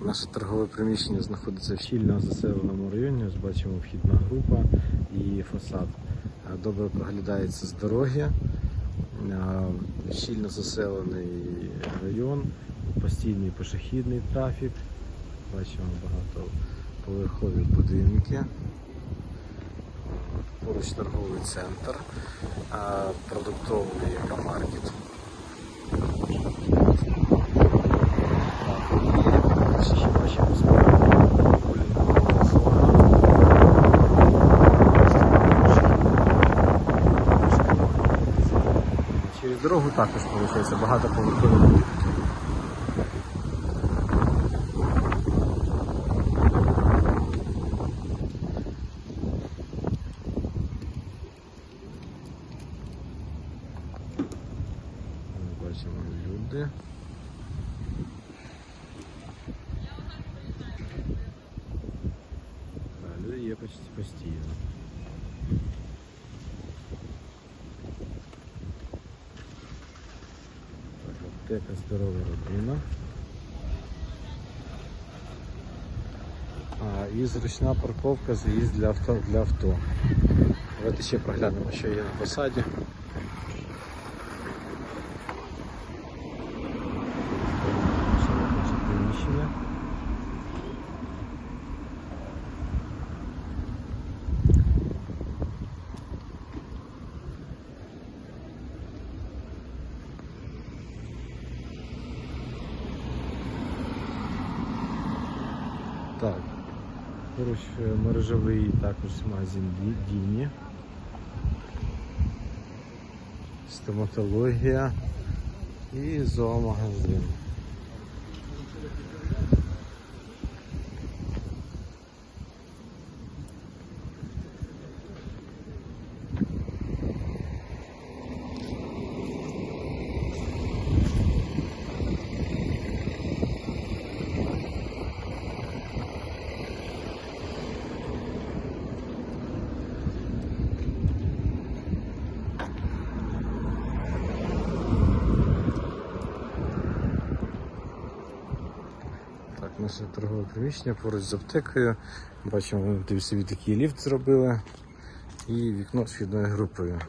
Наше торгове приміщення знаходиться в щільно заселеному районі. Ось бачимо вхідна група і фасад. Е, Добре проглядається з дороги. Е, Щільно заселений район, постійний пішохідний трафік. Бачимо багато поверхові будинки. Поруч торговий центр, е, продуктовий екомаркет. Ще ще бачимо справа булінгова зона. Дорогу також виходить багато поверхових. Бачимо люди. Люди є почти постійно. Так, аптека здорова родина. А, і зручна парковка, заїзд для авто. Для авто. Давайте ще проглянемо, що є на посаді. Ще робоче приміщення. Так, поруч мережовий також магазин Діні. Стоматологія і зоомагазин. Наше торгове приміщення поруч з аптекою. Бачимо, вони собі такий ліфт зробили і вікно з вхідною групою.